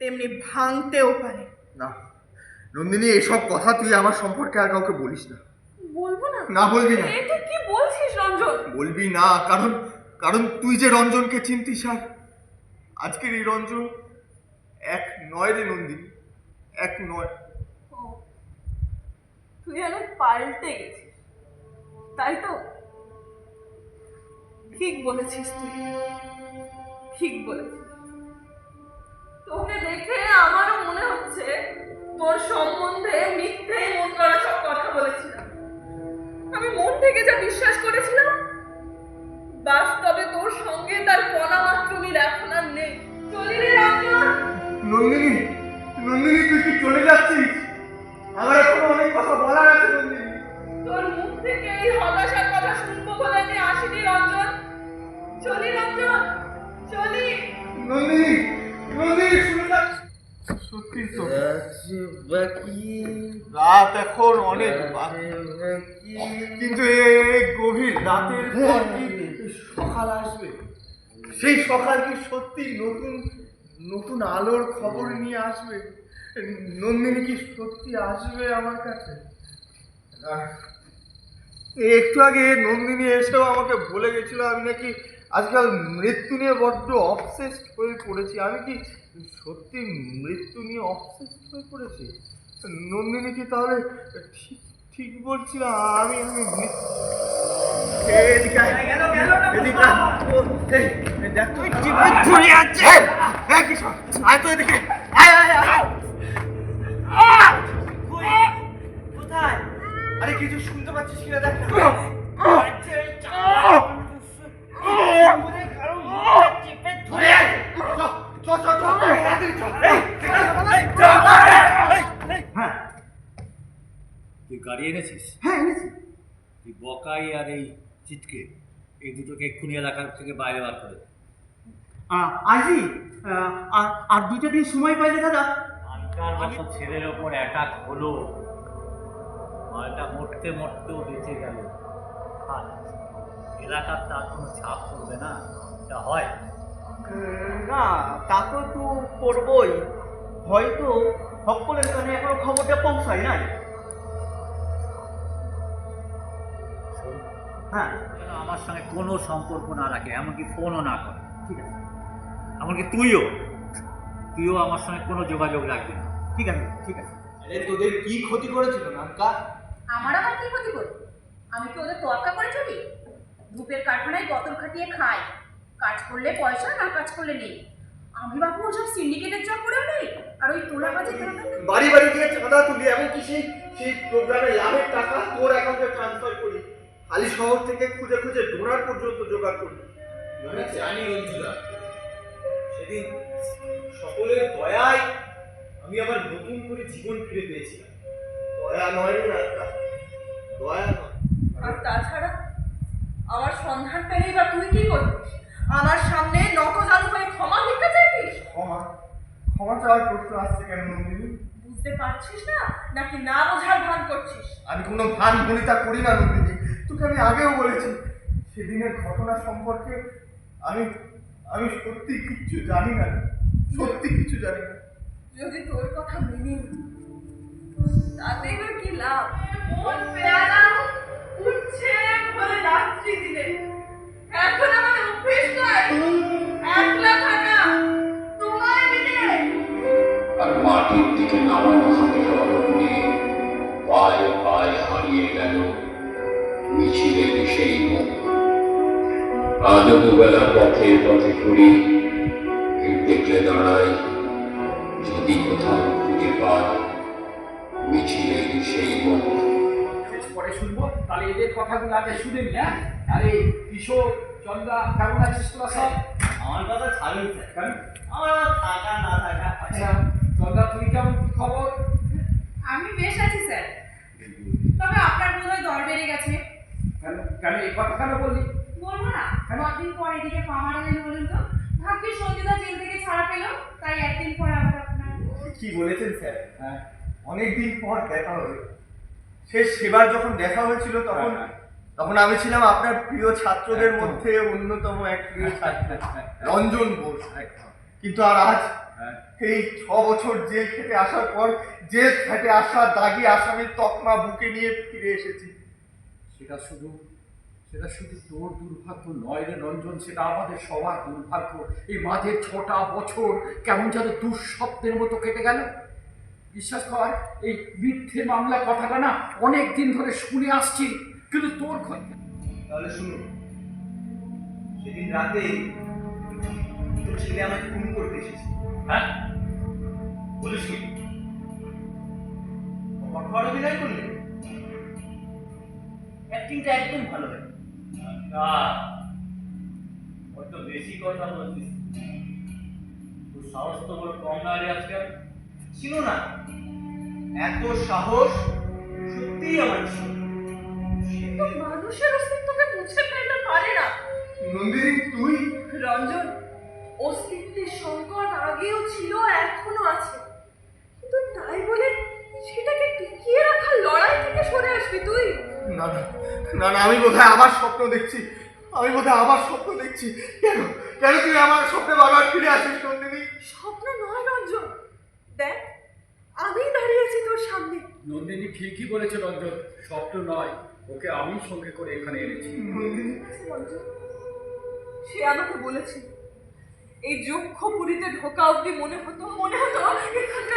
তেমনি ভাঙতেও পারে। না নন্দিনী এসব কথা তুই আমার সম্পর্কে আর কাউকে বলিস না। বলব না? না বলবি না। এ তুই কি বলছিস রঞ্জন? বলবি না কারণ কারণ তুই যে রঞ্জনকে চিনতিস আর আজকের এই রঞ্জন এক নয় রে নন্দিনী এক নয়। তুই অনেক পাল্টে গেছিস তাই তো? ঠিক বলেছিস তুই ঠিক বলেছিস। তোকে দেখে আমারও মনে হচ্ছে তোর সম্বন্ধে মিথ্যে মন করা সব কথা বলেছিলাম। আমি মন থেকে যা বিশ্বাস করেছিলাম বাস্তবে তোর সঙ্গে তার কণা মাত্র মিল এখন আর নেই। চলি রে নন্দিনী নন্দিনী তুই কি চলে যাচ্ছিস? আমার এখনও অনেক কথা বলার আছে নন্দিনী। তোর মুখ থেকে এই হতাশার কথা শুনব বলে আমি আসিনি রঞ্জন চলি রঞ্জন চলি। নন্দিনী সত্যি তো। রাত এখন অনেক কিন্তু এই গভীর রাতের পর কি সকাল আসবে? সেই সকাল কি সত্যি নতুন নতুন আলোর খবর নিয়ে আসবে? নন্দিনী কি সত্যি আসবে আমার কাছে? একটু আগে নন্দিনী এসেও আমাকে বলে গেছিল, আমি নাকি আজকাল মৃত্যু নিয়ে বড্ড অবসেসড হয়ে পড়েছি। আমি কি সত্যি মৃত্যু নিয়ে অবসেসড হয়ে পড়েছি? নন্দিনী কি তাহলে ঠিক ঠিক বলছি না আমি আমি দেখ এদিকে। এনেছিস? হ্যাঁ এনেছি। তুই বকাই আর এই চিটকে এই দুটোকে এক্ষুনি এলাকার থেকে বাইরে বার করে আহ, আর দুটো দিন সময় পাইলে দাদা। আনকার মতো ছেলের ওপর অ্যাটাক হলো। মালটা মরতে মরতেও বেঁচে গেল। এলাকার তার কোনো ছাপ পড়বে না? এটা হয়। না তা তো একটু করবই হয়তো সকলের কানে এখনও খবরটা পৌঁছায় নাই। হ্যাঁ। যেন আমার সঙ্গে কোনো সম্পর্ক না রাখে এমনকি ফোনও না করে। ঠিক আছে। এমনকি তুইও তুইও আমার সঙ্গে কোনো যোগাযোগ রাখবি না। ঠিক আছে ঠিক আছে। আরে তোদের কি ক্ষতি করেছিল নানকা আমার আবার কি ক্ষতি করবে আমি কি ওদের তোয়াক্কা করে চলি? ধূপের কারখানায় গতর খাটিয়ে খাই। কাজ করলে পয়সা না কাজ করলে নেই। আমি বাবু ওসব সিন্ডিকেটের জব করেও নেই? আর ওই তোলা কাজে বাড়ি বাড়ি গিয়ে চাঁদা তুলি এমনকি সেই সেই প্রোগ্রামে লাভের টাকা তোর অ্যাকাউন্টে ট্রান্সফার করি। খালি শহর থেকে খুঁজে খুঁজে ডোনার পর্যন্ত জোগাড় করি আমি জানি রঞ্জুদা সেদিন সকলের দয়ায় আমি আবার নতুন করে জীবন ফিরে পেয়েছিলাম। দয়া নয় রে নাটকা দয়া নয়। আর তাছাড়া আমার সন্ধান পেলেই বা তুই কি করবি আমার সামনে নকজানু হয়ে ক্ষমা ভিক্ষা চাইতিস ক্ষমা ক্ষমা চাওয়ার প্রশ্ন আসছে কেন নন্দিনী? বুঝতে পারছিস না? নাকি না বোঝার ভান করছিস? আমি কোনো ভান ভনিতা করি না নন্দিনী। তোকে আমি আগেও বলেছি সেদিনের ঘটনা সম্পর্কে আমি আমি সত্যি কিচ্ছু জানি না সত্যি কিছু জানি না। যদি তোর কথা মেনে তাতে এবার কি লাভ? মন পেয়ারা উঠছে বলে রাত্রি দিলে। এখন আমার অভ্যেস নয় একলা থাকা। তোমার দিনে আর মাটির দিকে নামানো হাতে পায়ে পায়ে হারিয়ে গেল। মিছিলের সেই মুখ দুবেলা পথে পথে ঘুরি দেখলে দাঁড়াই যদি কোথাও খুঁজে পাই মিছিলের সেই মুখ পরে শুনব। তাহলে এদের কথাগুলো আগে শুনে নি হ্যাঁ? আরে কিশোর চন্দা কেমন আছিস তোরা সব? আমার কথা কেন? আমার থাকা না থাকা। আচ্ছা চন্দা তুই কেমন কি খবর আমি বেশ আছি স্যার তবে আপনার বোধহয় দর বেড়ে গেছে কেন কেন এই কথা কেন বললি। বলব না? কদিন পর এদিকে পা মারা গেল বলুন তো। ভাগ্যে সঞ্জিতা জেল থেকে ছাড়া পেল তাই একদিন পর আবার আপনার কি বলেছেন স্যার? হ্যাঁ অনেকদিন পর দেখা হবে। শেষ সেবার যখন দেখা হয়েছিল তখন হ্যাঁ, তখন আমি ছিলাম আপনার প্রিয় ছাত্রদের মধ্যে অন্যতম এক প্রিয় ছাত্র। রঞ্জন বোস। কিন্তু আর আজ হ্যাঁ। এই ছ বছর জেল খেটে আসার পর জেল খেটে আসা দাগি আসামির তকমা বুকে নিয়ে ফিরে এসেছি। সেটা শুধু সেটা শুধু তোর দুর্ভাগ্য নয় রে রঞ্জন সেটা আমাদের সবার দুর্ভাগ্য। এই মাঝে ছটা বছর কেমন যেন দুঃস্বপ্নের মতো কেটে গেল। বিশ্বাস কর এই মিথ্যে মামলা কথাটা না অনেক দিন ধরে শুনে আসছি কিন্তু তোর ক্ষতি তাহলে শুনুন সেদিন রাতে দুটো ছেলে আমাকে খুন করতে এসেছে। হ্যাঁ? বলিস কি? অবাক হওয়ার অভিনয় করলেন অ্যাক্টিংটা একদম ভালো হয় না হয়তো বেশি কথা বলছিস। তোর সাহস তো বড় কম না রে আজকাল। ছিল না। এত সাহস সত্যিই আমার ছিল না। সে তো মানুষের অস্তিত্বকে মুছে ফেলতে পারে না। নন্দিনী তুই? রঞ্জন অস্তিত্বের সংকট আগেও ছিল এখনও আছে। কিন্তু তাই বলে সেটাকে টিকিয়ে রাখার লড়াই থেকে সরে আসবি তুই। না না না না আমি বোধহয় আবার স্বপ্ন দেখছি। আমি বোধহয় আবার স্বপ্ন দেখছি। কেন? কেন তুই আমার স্বপ্নে বারবার ফিরে আসিস নন্দিনী? স্বপ্ন নয় রঞ্জন। দেখ আমি দাঁড়িয়ে আছি তোর সামনে। নন্দিনী ঠিকই বলেছে রঞ্জন। স্বপ্ন নয় ওকে আমি সঙ্গে করে এখানে এনেছি। নন্দিনী? রঞ্জন, সে আমাকে বলেছিল এই যক্ষ পুরীতে ঢোকা অব্দি মনে হতো মনে হতো এখানকার